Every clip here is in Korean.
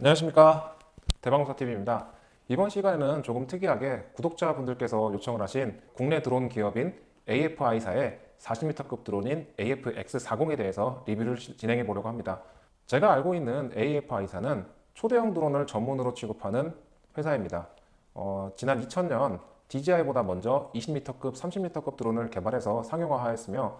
안녕하십니까? 대방사TV입니다. 이번 시간에는 조금 특이하게 구독자분들께서 요청을 하신 국내 드론 기업인 AFI사의 40m급 드론인 AFX40에 대해서 리뷰를 시- 진행해 보려고 합니다. 제가 알고 있는 AFI사는 초대형 드론을 전문으로 취급하는 회사입니다. 어, 지난 2000년 DJI보다 먼저 20m급, 30m급 드론을 개발해서 상용화하였으며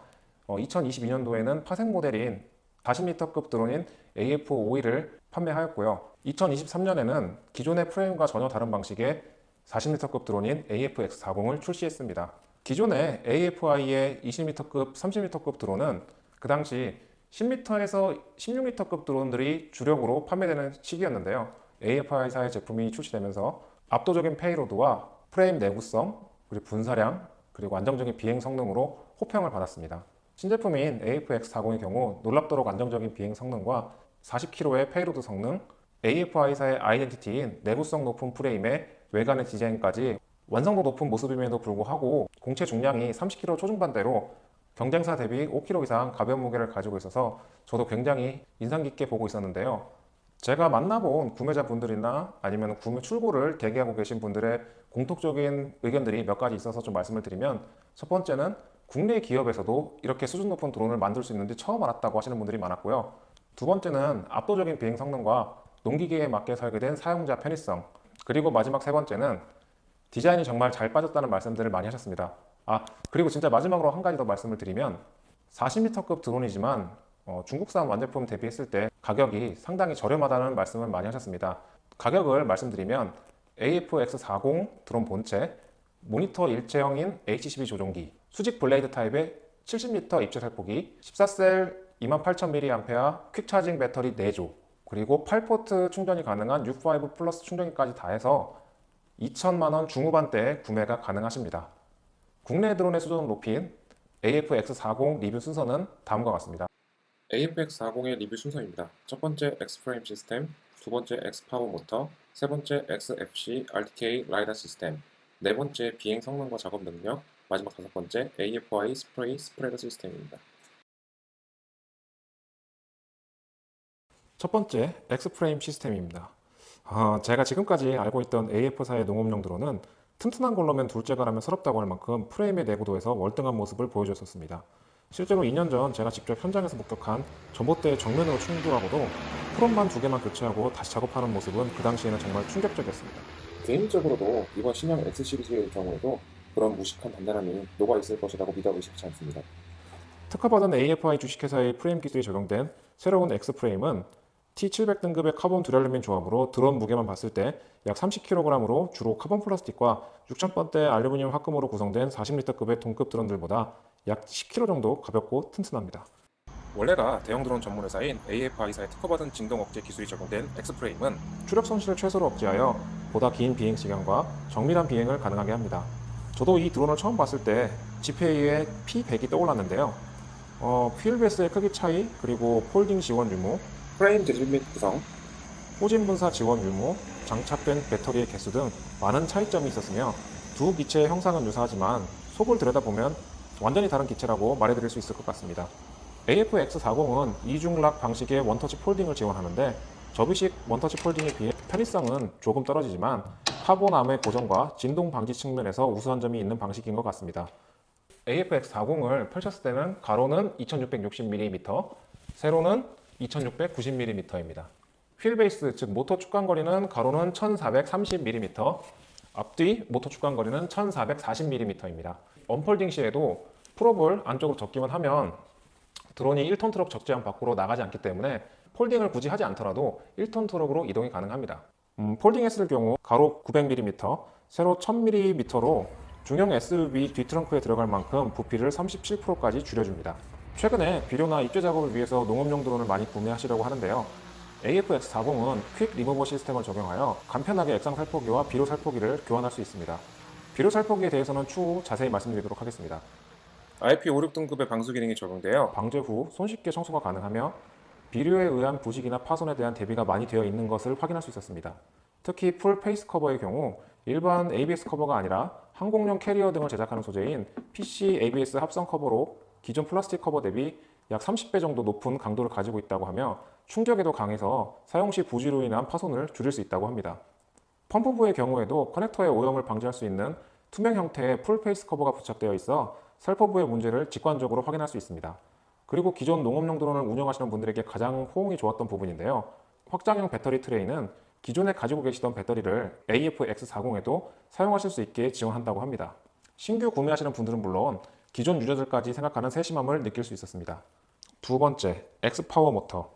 2022년도에는 파생 모델인 40m급 드론인 AF51을 판매하였고요. 2023년에는 기존의 프레임과 전혀 다른 방식의 40m급 드론인 AFX40을 출시했습니다. 기존의 AFI의 20m급, 30m급 드론은 그 당시 10m에서 16m급 드론들이 주력으로 판매되는 시기였는데요. AFI사의 제품이 출시되면서 압도적인 페이로드와 프레임 내구성, 그리고 분사량, 그리고 안정적인 비행 성능으로 호평을 받았습니다. 신제품인 AFX40의 경우 놀랍도록 안정적인 비행 성능과 40kg의 페이로드 성능, AFI사의 아이덴티티인 내구성 높은 프레임의 외관의 디자인까지 완성도 높은 모습임에도 불구하고 공체 중량이 30kg 초중반대로 경쟁사 대비 5kg 이상 가벼운 무게를 가지고 있어서 저도 굉장히 인상 깊게 보고 있었는데요. 제가 만나본 구매자분들이나 아니면 구매 출고를 대기하고 계신 분들의 공통적인 의견들이 몇 가지 있어서 좀 말씀을 드리면 첫 번째는 국내 기업에서도 이렇게 수준 높은 드론을 만들 수 있는지 처음 알았다고 하시는 분들이 많았고요. 두 번째는 압도적인 비행 성능과 농기계에 맞게 설계된 사용자 편의성. 그리고 마지막 세 번째는 디자인이 정말 잘 빠졌다는 말씀들을 많이 하셨습니다. 아, 그리고 진짜 마지막으로 한 가지 더 말씀을 드리면 40m급 드론이지만 어, 중국산 완제품 대비했을 때 가격이 상당히 저렴하다는 말씀을 많이 하셨습니다. 가격을 말씀드리면 AFX40 드론 본체, 모니터 일체형인 HCB 조종기, 수직 블레이드 타입의 70m 입체 살포기, 14셀 28,000mAh 퀵 차징 배터리 4조, 그리고 8포트 충전이 가능한 U5 플러스 충전기까지 다 해서 2천만 원 중후반대에 구매가 가능하십니다. 국내 드론의 수준을 높인 AFX40 리뷰 순서는 다음과 같습니다. AFX40의 리뷰 순서입니다. 첫 번째 X프레임 시스템, 두 번째 X파워 모터, 세 번째 XFC RTK 라이다 시스템, 네 번째 비행 성능과 작업 능력, 마지막 다섯 번째 AFI 스프레이 스프레더 시스템입니다. 첫 번째 X프레임 시스템입니다. 아, 제가 지금까지 알고 있던 AF사의 농업용 드론은 튼튼한 걸로면 둘째가 라면 서럽다고 할 만큼 프레임의 내구도에서 월등한 모습을 보여줬었습니다. 실제로 2년 전 제가 직접 현장에서 목격한 전봇대 정면으로 충돌하고도 프롬만 두 개만 교체하고 다시 작업하는 모습은 그 당시에는 정말 충격적이었습니다. 개인적으로도 이번 신형 X 시리즈의 경우에도 그런 무식한 단단함이 녹아 있을 것이라고 믿어 의식치 않습니다. 특허받은 AFI 주식회사의 프레임 기술이 적용된 새로운 X프레임은 T700 등급의 카본 듀랄루민 조합으로 드론 무게만 봤을 때 약 30kg으로 주로 카본 플라스틱과 6,000번대 알루미늄 합금으로 구성된 40리터급의 동급 드론들보다 약 10kg 정도 가볍고 튼튼합니다. 원래가 대형 드론 전문 회사인 AFI사의 특허받은 진동 억제 기술이 적용된 X프레임은 추력 손실을 최소로 억제하여 보다 긴 비행 시간과 정밀한 비행을 가능하게 합니다. 저도 이 드론을 처음 봤을 때 GPA의 P100이 떠올랐는데요. 어, 휠베이스의 크기 차이, 그리고 폴딩 지원 유무, 프레임 드릴 및 구성, 호진 분사 지원 유무, 장착된 배터리의 개수 등 많은 차이점이 있었으며 두 기체의 형상은 유사하지만 속을 들여다보면 완전히 다른 기체라고 말해드릴 수 있을 것 같습니다. AFX40은 이중락 방식의 원터치 폴딩을 지원하는데 접이식 원터치 폴딩에 비해 편의성은 조금 떨어지지만 카본암의 고정과 진동 방지 측면에서 우수한 점이 있는 방식인 것 같습니다. AFX40을 펼쳤을 때는 가로는 2660mm, 세로는 2690mm입니다. 휠베이스 즉 모터 축간 거리는 가로는 1430mm, 앞뒤 모터 축간 거리는 1440mm입니다. 언폴딩 시에도 프롭을 안쪽으로 접기만 하면 드론이 1톤 트럭 적재함 밖으로 나가지 않기 때문에 폴딩을 굳이 하지 않더라도 1톤 트럭으로 이동이 가능합니다. 음, 폴딩했을 경우 가로 900mm, 세로 1000mm로 중형 SUV 뒷트렁크에 들어갈 만큼 부피를 37%까지 줄여줍니다. 최근에 비료나 입재 작업을 위해서 농업용 드론을 많이 구매하시려고 하는데요. AFX40은 퀵 리무버 시스템을 적용하여 간편하게 액상 살포기와 비료 살포기를 교환할 수 있습니다. 비료 살포기에 대해서는 추후 자세히 말씀드리도록 하겠습니다. IP56 등급의 방수 기능이 적용되어 방제 후 손쉽게 청소가 가능하며 비료에 의한 부식이나 파손에 대한 대비가 많이 되어 있는 것을 확인할 수 있었습니다. 특히 풀 페이스 커버의 경우 일반 ABS 커버가 아니라 항공용 캐리어 등을 제작하는 소재인 PC ABS 합성 커버로 기존 플라스틱 커버 대비 약 30배 정도 높은 강도를 가지고 있다고 하며 충격에도 강해서 사용 시 부지로 인한 파손을 줄일 수 있다고 합니다. 펌프부의 경우에도 커넥터의 오염을 방지할 수 있는 투명 형태의 풀 페이스 커버가 부착되어 있어 살포부의 문제를 직관적으로 확인할 수 있습니다. 그리고 기존 농업용 드론을 운영하시는 분들에게 가장 호응이 좋았던 부분인데요. 확장형 배터리 트레이는 기존에 가지고 계시던 배터리를 AFX40에도 사용하실 수 있게 지원한다고 합니다. 신규 구매하시는 분들은 물론 기존 유저들까지 생각하는 세심함을 느낄 수 있었습니다. 두 번째, X 파워 모터.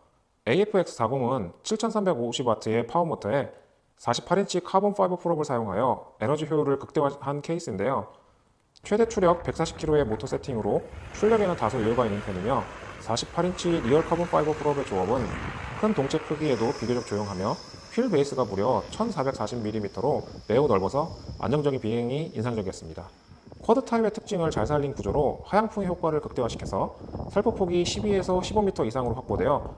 AFX40은 7350W의 파워 모터에 48인치 카본 파이버 프롭을 사용하여 에너지 효율을 극대화한 케이스인데요. 최대 추력 140kg의 모터 세팅으로 출력에는 다소 여유가 있는 편이며 48인치 리얼 카본 파이버 프롭의 조업은 큰 동체 크기에도 비교적 조용하며 휠 베이스가 무려 1440mm로 매우 넓어서 안정적인 비행이 인상적이었습니다. 쿼드 타입의 특징을 잘 살린 구조로 하향풍의 효과를 극대화시켜서 살포폭이 12에서 15m 이상으로 확보되어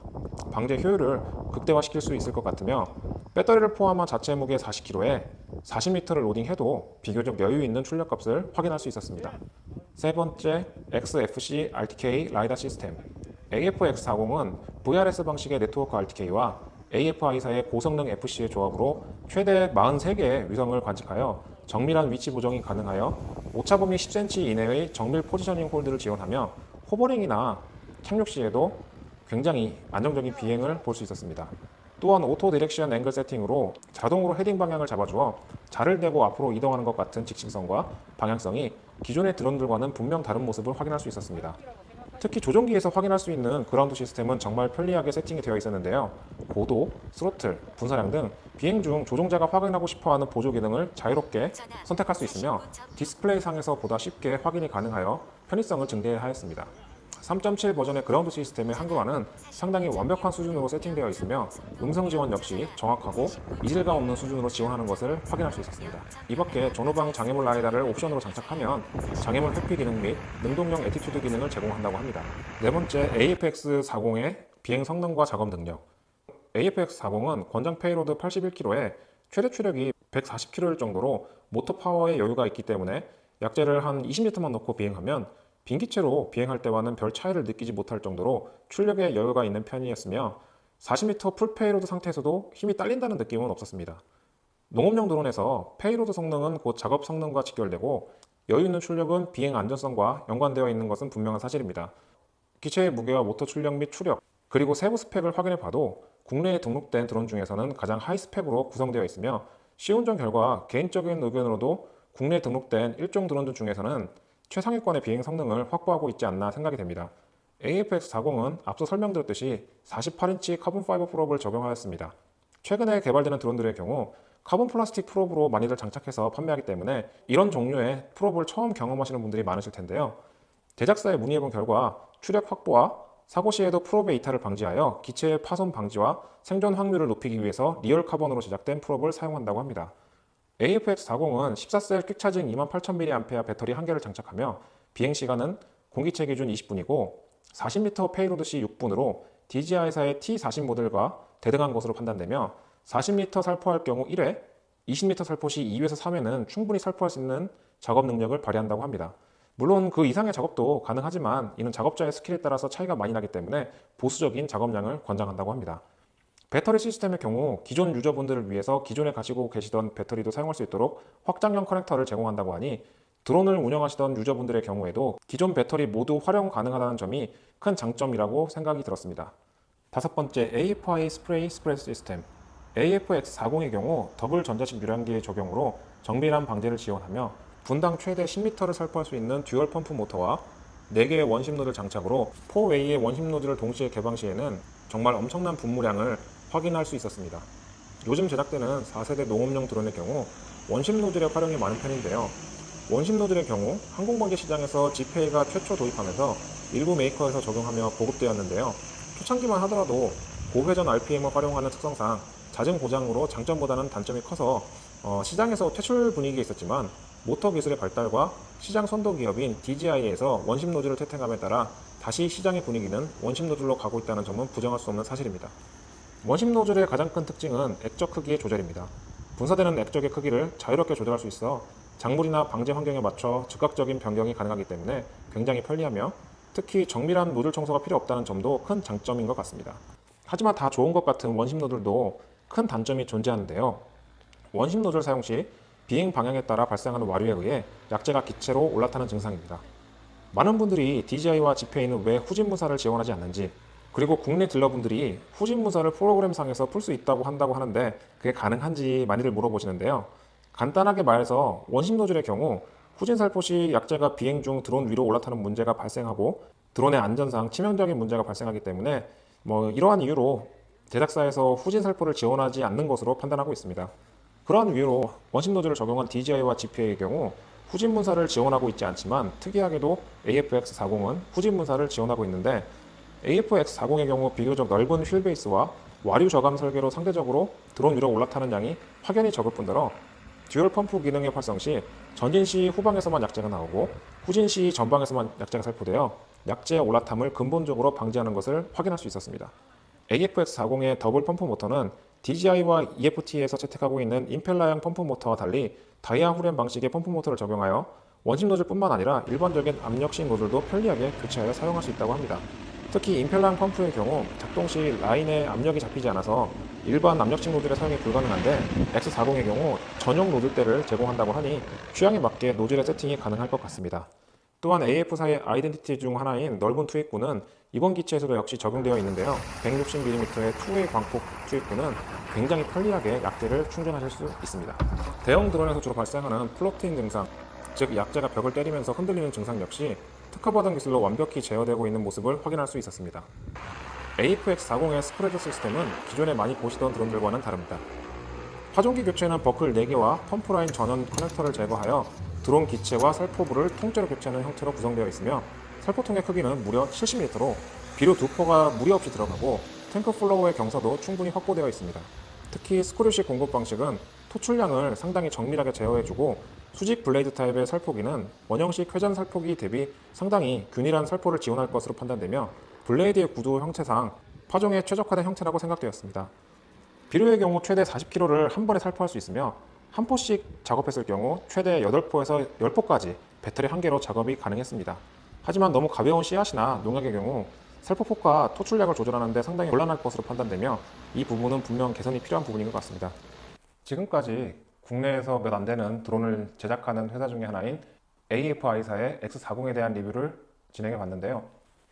방제 효율을 극대화시킬 수 있을 것 같으며 배터리를 포함한 자체 무게 40kg에 40m를 로딩해도 비교적 여유 있는 출력값을 확인할 수 있었습니다. 세 번째, XFC RTK 라이다 시스템. AFX40은 VRS 방식의 네트워크 RTK와 AFI사의 고성능 FC의 조합으로 최대 43개의 위성을 관측하여 정밀한 위치 보정이 가능하여 오차 범위 10cm 이내의 정밀 포지셔닝 홀드를 지원하며 호버링이나 착륙 시에도 굉장히 안정적인 비행을 볼 수 있었습니다. 또한 오토 디렉션 앵글 세팅으로 자동으로 헤딩 방향을 잡아주어 자를 대고 앞으로 이동하는 것 같은 직진성과 방향성이 기존의 드론들과는 분명 다른 모습을 확인할 수 있었습니다. 특히 조종기에서 확인할 수 있는 그라운드 시스템은 정말 편리하게 세팅이 되어 있었는데요. 고도, 스로틀, 분사량 등 비행 중 조종자가 확인하고 싶어하는 보조 기능을 자유롭게 선택할 수 있으며 디스플레이 상에서 보다 쉽게 확인이 가능하여 편의성을 증대하였습니다. 3.7 버전의 그라운드 시스템의 한글화는 상당히 완벽한 수준으로 세팅되어 있으며 음성 지원 역시 정확하고 이질감 없는 수준으로 지원하는 것을 확인할 수 있었습니다. 이 밖에 전후방 장애물 라이다를 옵션으로 장착하면 장애물 회피 기능 및 능동용 애티튜드 기능을 제공한다고 합니다. 네 번째 AFX40의 비행 성능과 작업 능력 AFX40은 권장 페이로드 81kg에 최대 추력이 140kg일 정도로 모터 파워에 여유가 있기 때문에 약제를 한 20m만 넣고 비행하면 빈기체로 비행할 때와는 별 차이를 느끼지 못할 정도로 출력에 여유가 있는 편이었으며 40m 풀 페이로드 상태에서도 힘이 딸린다는 느낌은 없었습니다. 농업용 드론에서 페이로드 성능은 곧 작업 성능과 직결되고 여유 있는 출력은 비행 안전성과 연관되어 있는 것은 분명한 사실입니다. 기체의 무게와 모터 출력 및 추력, 그리고 세부 스펙을 확인해 봐도 국내에 등록된 드론 중에서는 가장 하이 스펙으로 구성되어 있으며 시운전 결과 개인적인 의견으로도 국내에 등록된 일종 드론들 중에서는 최상위권의 비행 성능을 확보하고 있지 않나 생각이 됩니다. AFX40은 앞서 설명드렸듯이 48인치 카본 파이버 프롭을 적용하였습니다. 최근에 개발되는 드론들의 경우 카본 플라스틱 프롭으로 많이들 장착해서 판매하기 때문에 이런 종류의 프롭을 처음 경험하시는 분들이 많으실 텐데요. 제작사에 문의해본 결과 추력 확보와 사고 시에도 프롭의 이탈을 방지하여 기체의 파손 방지와 생존 확률을 높이기 위해서 리얼 카본으로 제작된 프롭을 사용한다고 합니다. AFX40은 14셀 퀵차징 28,000mAh 배터리 한 개를 장착하며 비행 시간은 공기체 기준 20분이고 40m 페이로드 시 6분으로 DJI사의 T40 모델과 대등한 것으로 판단되며 40m 살포할 경우 1회, 20m 살포 시 2회에서 3회는 충분히 살포할 수 있는 작업 능력을 발휘한다고 합니다. 물론 그 이상의 작업도 가능하지만 이는 작업자의 스킬에 따라서 차이가 많이 나기 때문에 보수적인 작업량을 권장한다고 합니다. 배터리 시스템의 경우 기존 유저분들을 위해서 기존에 가지고 계시던 배터리도 사용할 수 있도록 확장형 커넥터를 제공한다고 하니 드론을 운영하시던 유저분들의 경우에도 기존 배터리 모두 활용 가능하다는 점이 큰 장점이라고 생각이 들었습니다. 다섯 번째 AFI 스프레이 스프레스 시스템 AFX40의 경우 더블 전자식 유량기의 적용으로 정밀한 방제를 지원하며 분당 최대 10m를 살포할 수 있는 듀얼 펌프 모터와 4개의 원심 노드 장착으로 4웨이의 원심 노드를 동시에 개방 시에는 정말 엄청난 분무량을 확인할 수 있었습니다. 요즘 제작되는 4세대 농업용 드론의 경우 원심 노즐의 활용이 많은 편인데요. 원심 노즐의 경우 항공번개 시장에서 지페이가 최초 도입하면서 일부 메이커에서 적용하며 보급되었는데요. 초창기만 하더라도 고회전 RPM을 활용하는 특성상 잦은 고장으로 장점보다는 단점이 커서 어, 시장에서 퇴출 분위기가 있었지만 모터 기술의 발달과 시장 선도 기업인 DJI에서 원심 노즐을 태택함에 따라 다시 시장의 분위기는 원심 노즐로 가고 있다는 점은 부정할 수 없는 사실입니다. 원심 노즐의 가장 큰 특징은 액적 크기의 조절입니다. 분사되는 액적의 크기를 자유롭게 조절할 수 있어 작물이나 방제 환경에 맞춰 즉각적인 변경이 가능하기 때문에 굉장히 편리하며 특히 정밀한 노즐 청소가 필요 없다는 점도 큰 장점인 것 같습니다. 하지만 다 좋은 것 같은 원심 노즐도 큰 단점이 존재하는데요. 원심 노즐 사용 시 비행 방향에 따라 발생하는 와류에 의해 약재가 기체로 올라타는 증상입니다. 많은 분들이 DJI와 GPA는 왜 후진 무사를 지원하지 않는지 그리고 국내 딜러분들이 후진 무사를 프로그램상에서 풀 수 있다고 한다고 하는데 그게 가능한지 많이들 물어보시는데요. 간단하게 말해서 원심 노즐의 경우 후진 살포 시 약재가 비행 중 드론 위로 올라타는 문제가 발생하고 드론의 안전상 치명적인 문제가 발생하기 때문에 뭐 이러한 이유로 제작사에서 후진 살포를 지원하지 않는 것으로 판단하고 있습니다. 그러한 이유로 원심 노즐을 적용한 DJI와 GPA의 경우 후진 문사를 지원하고 있지 않지만 특이하게도 AFX40은 후진 문사를 지원하고 있는데 AFX40의 경우 비교적 넓은 휠 베이스와 와류 저감 설계로 상대적으로 드론 위로 올라타는 양이 확연히 적을 뿐더러 듀얼 펌프 기능의 활성 시 전진 시 후방에서만 약재가 나오고 후진 시 전방에서만 약재가 살포되어 약재의 올라탐을 근본적으로 방지하는 것을 확인할 수 있었습니다. AFX40의 더블 펌프 모터는 DJI와 EFT에서 채택하고 있는 임펠러형 펌프 모터와 달리 다이아 후렌 방식의 펌프 모터를 적용하여 원심 노즐뿐만 아니라 일반적인 압력식 노즐도 편리하게 교체하여 사용할 수 있다고 합니다. 특히 임펠러형 펌프의 경우 작동 시 라인에 압력이 잡히지 않아서 일반 압력식 노즐의 사용이 불가능한데 X40의 경우 전용 노즐대를 제공한다고 하니 취향에 맞게 노즐의 세팅이 가능할 것 같습니다. 또한 AF사의 아이덴티티 중 하나인 넓은 투입구는 이번 기체에서도 역시 적용되어 있는데요. 160mm의 투웨이 광폭 투입구는 굉장히 편리하게 약재를 충전하실 수 있습니다. 대형 드론에서 주로 발생하는 플로팅 증상, 즉 약재가 벽을 때리면서 흔들리는 증상 역시 특허받은 기술로 완벽히 제어되고 있는 모습을 확인할 수 있었습니다. AFX40의 스프레드 시스템은 기존에 많이 보시던 드론들과는 다릅니다. 파종기 교체는 버클 4개와 펌프라인 전원 커넥터를 제거하여 드론 기체와 살포부를 통째로 교체하는 형태로 구성되어 있으며 살포통의 크기는 무려 70m로 비료 두 포가 무리 없이 들어가고 탱크 플로우의 경사도 충분히 확보되어 있습니다. 특히 스크류식 공급 방식은 토출량을 상당히 정밀하게 제어해주고 수직 블레이드 타입의 살포기는 원형식 회전 살포기 대비 상당히 균일한 살포를 지원할 것으로 판단되며 블레이드의 구조 형체상 파종에 최적화된 형태라고 생각되었습니다. 비료의 경우 최대 40kg를 한 번에 살포할 수 있으며 한 포씩 작업했을 경우 최대 8포에서 10포까지 배터리 한 개로 작업이 가능했습니다. 하지만 너무 가벼운 씨앗이나 농약의 경우 살포폭과 토출량을 조절하는데 상당히 곤란할 것으로 판단되며 이 부분은 분명 개선이 필요한 부분인 것 같습니다. 지금까지 국내에서 몇 안 되는 드론을 제작하는 회사 중에 하나인 AFI사의 X40에 대한 리뷰를 진행해 봤는데요.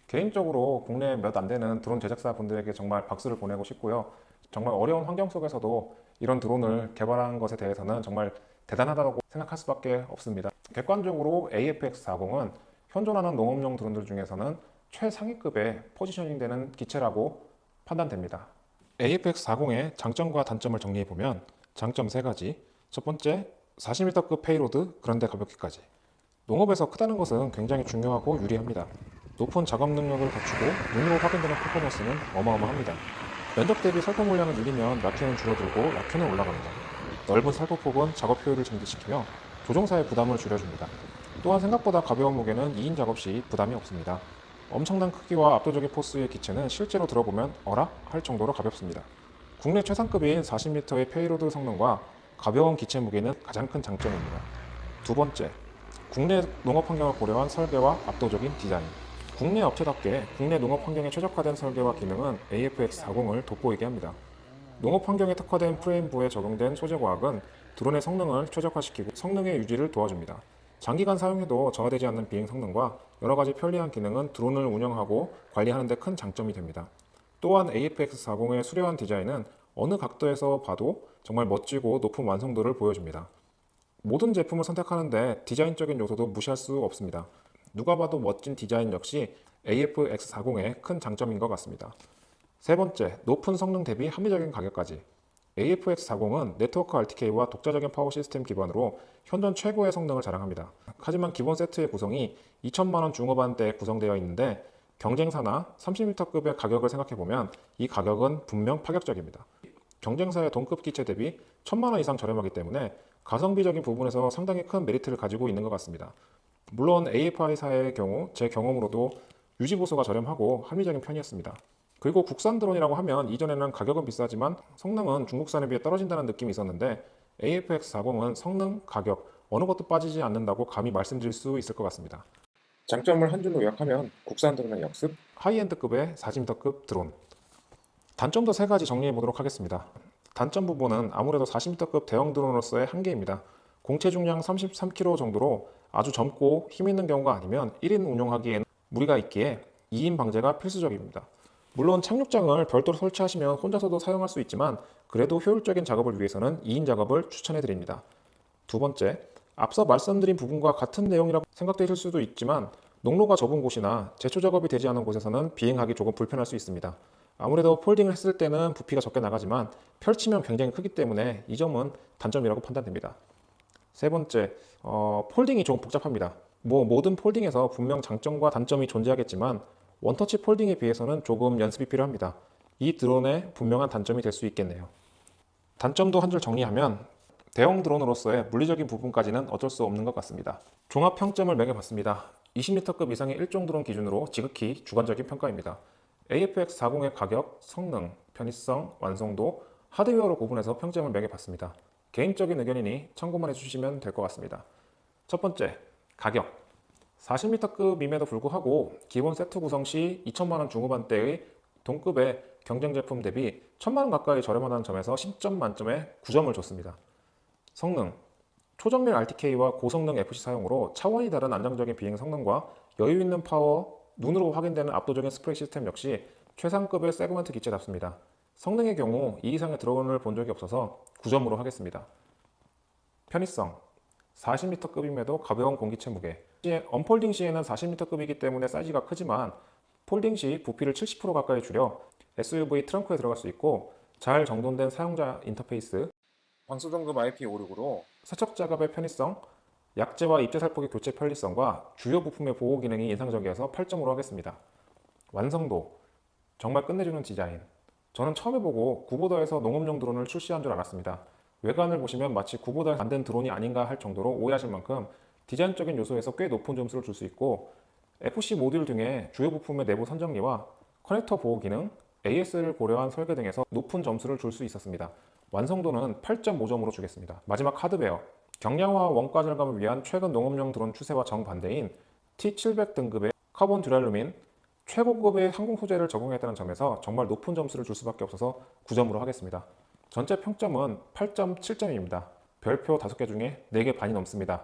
개인적으로 국내 몇 안 되는 드론 제작사 분들에게 정말 박수를 보내고 싶고요. 정말 어려운 환경 속에서도 이런 드론을 개발한 것에 대해서는 정말 대단하다고 생각할 수밖에 없습니다. 객관적으로 AFX40은 현존하는 농업용 드론들 중에서는 최상위급의 포지셔닝 되는 기체라고 판단됩니다. AFX40의 장점과 단점을 정리해 보면 장점 세 가지. 첫 번째, 40m급 페이로드 그런데 가볍기까지. 농업에서 크다는 것은 굉장히 중요하고 유리합니다. 높은 작업 능력을 갖추고 눈으로 확인되는 퍼포먼스는 어마어마합니다. 면적 대비 살포 물량을 늘리면 라켓은 줄어들고 라켓은 올라갑니다. 넓은 살포폭은 작업 효율을 증대시키며 조종사의 부담을 줄여줍니다. 또한 생각보다 가벼운 무게는 2인 작업 시 부담이 없습니다. 엄청난 크기와 압도적인 포스의 기체는 실제로 들어보면 어라? 할 정도로 가볍습니다. 국내 최상급인 40m의 페이로드 성능과 가벼운 기체 무게는 가장 큰 장점입니다. 두 번째, 국내 농업 환경을 고려한 설계와 압도적인 디자인. 국내 업체답게 국내 농업 환경에 최적화된 설계와 기능은 AFX40을 돋보이게 합니다. 농업 환경에 특화된 프레임부에 적용된 소재 과학은 드론의 성능을 최적화시키고 성능의 유지를 도와줍니다. 장기간 사용해도 저하되지 않는 비행 성능과 여러 가지 편리한 기능은 드론을 운영하고 관리하는 데 큰 장점이 됩니다. 또한 AFX40의 수려한 디자인은 어느 각도에서 봐도 정말 멋지고 높은 완성도를 보여줍니다. 모든 제품을 선택하는데 디자인적인 요소도 무시할 수 없습니다. 누가 봐도 멋진 디자인 역시 AFX40의 큰 장점인 것 같습니다. 세 번째, 높은 성능 대비 합리적인 가격까지. AFX40은 네트워크 RTK와 독자적인 파워 시스템 기반으로 현존 최고의 성능을 자랑합니다. 하지만 기본 세트의 구성이 2천만 원 중후반대에 구성되어 있는데 경쟁사나 30m급의 가격을 생각해보면 이 가격은 분명 파격적입니다. 경쟁사의 동급 기체 대비 1천만 원 이상 저렴하기 때문에 가성비적인 부분에서 상당히 큰 메리트를 가지고 있는 것 같습니다. 물론 AFI사의 경우 제 경험으로도 유지 보수가 저렴하고 합리적인 편이었습니다. 그리고 국산 드론이라고 하면 이전에는 가격은 비싸지만 성능은 중국산에 비해 떨어진다는 느낌이 있었는데 AFX40은 성능, 가격 어느 것도 빠지지 않는다고 감히 말씀드릴 수 있을 것 같습니다. 장점을 한 줄로 요약하면 국산 드론의 역습, 하이엔드급의 40m급 드론. 단점도 세 가지 정리해 보도록 하겠습니다. 단점 부분은 아무래도 40m급 대형 드론으로서의 한계입니다. 공체 중량 33kg 정도로 아주 젊고 힘 있는 경우가 아니면 1인 운용하기에는 무리가 있기에 2인 방제가 필수적입니다. 물론 착륙장을 별도로 설치하시면 혼자서도 사용할 수 있지만 그래도 효율적인 작업을 위해서는 2인 작업을 추천해 드립니다. 두 번째, 앞서 말씀드린 부분과 같은 내용이라고 생각되실 수도 있지만 농로가 좁은 곳이나 제초 작업이 되지 않은 곳에서는 비행하기 조금 불편할 수 있습니다. 아무래도 폴딩을 했을 때는 부피가 적게 나가지만 펼치면 굉장히 크기 때문에 이 점은 단점이라고 판단됩니다. 세 번째, 어, 폴딩이 조금 복잡합니다. 뭐 모든 폴딩에서 분명 장점과 단점이 존재하겠지만 원터치 폴딩에 비해서는 조금 연습이 필요합니다. 이 드론의 분명한 단점이 될 수 있겠네요. 단점도 한 줄 정리하면 대형 드론으로서의 물리적인 부분까지는 어쩔 수 없는 것 같습니다. 종합 평점을 매겨봤습니다. 20m급 이상의 일종 드론 기준으로 지극히 주관적인 평가입니다. AFX40의 가격, 성능, 편의성, 완성도, 하드웨어로 구분해서 평점을 매겨봤습니다. 개인적인 의견이니 참고만 해주시면 될 것 같습니다. 첫 번째, 가격. 40m급임에도 불구하고 기본 세트 구성 시 2천만 원 중후반대의 동급의 경쟁 제품 대비 1천만 원 가까이 저렴하다는 점에서 10점 만점에 9점을 줬습니다. 성능. 초정밀 RTK와 고성능 FC 사용으로 차원이 다른 안정적인 비행 성능과 여유 있는 파워, 눈으로 확인되는 압도적인 스프레이 시스템 역시 최상급의 세그먼트 기체답습니다. 성능의 경우 이 이상의 드론을 본 적이 없어서 9점으로 하겠습니다. 편의성. 40m급임에도 가벼운 공기체 무게. 언폴딩 시에는 40m급이기 때문에 사이즈가 크지만 폴딩 시 부피를 70% 가까이 줄여 SUV 트렁크에 들어갈 수 있고 잘 정돈된 사용자 인터페이스, 방수 등급 IP56으로 세척 작업의 편의성, 약재와 입재 살포기 교체 편리성과 주요 부품의 보호 기능이 인상적이어서 8점으로 하겠습니다. 완성도 정말 끝내주는 디자인. 저는 처음 해보고 구보더에서 농업용 드론을 출시한 줄 알았습니다. 외관을 보시면 마치 구보더에 만든 드론이 아닌가 할 정도로 오해하실 만큼 디자인적인 요소에서 꽤 높은 점수를 줄 수 있고 FC 모듈 등의 주요 부품의 내부 선정리와 커넥터 보호 기능, AS를 고려한 설계 등에서 높은 점수를 줄 수 있었습니다. 완성도는 8.5점으로 주겠습니다. 마지막 하드웨어. 경량화 원가 절감을 위한 최근 농업용 드론 추세와 정반대인 T700 등급의 카본 듀랄루민 최고급의 항공 소재를 적용했다는 점에서 정말 높은 점수를 줄 수밖에 없어서 9점으로 하겠습니다. 전체 평점은 8.7점입니다. 별표 5개 중에 4개 반이 넘습니다.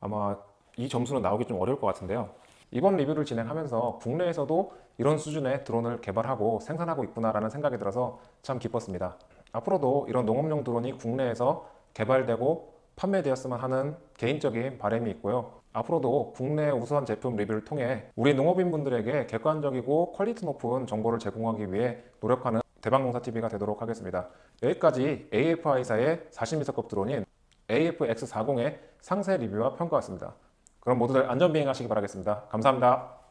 아마 이 점수는 나오기 좀 어려울 것 같은데요. 이번 리뷰를 진행하면서 국내에서도 이런 수준의 드론을 개발하고 생산하고 있구나라는 생각이 들어서 참 기뻤습니다. 앞으로도 이런 농업용 드론이 국내에서 개발되고 판매되었으면 하는 개인적인 바람이 있고요. 앞으로도 국내 우수한 제품 리뷰를 통해 우리 농업인 분들에게 객관적이고 퀄리티 높은 정보를 제공하기 위해 노력하는 대방농사TV가 되도록 하겠습니다. 여기까지 AFI사의 40m급 드론인 AFX40의 상세 리뷰와 평가였습니다. 그럼 모두들 안전비행하시기 바라겠습니다. 감사합니다.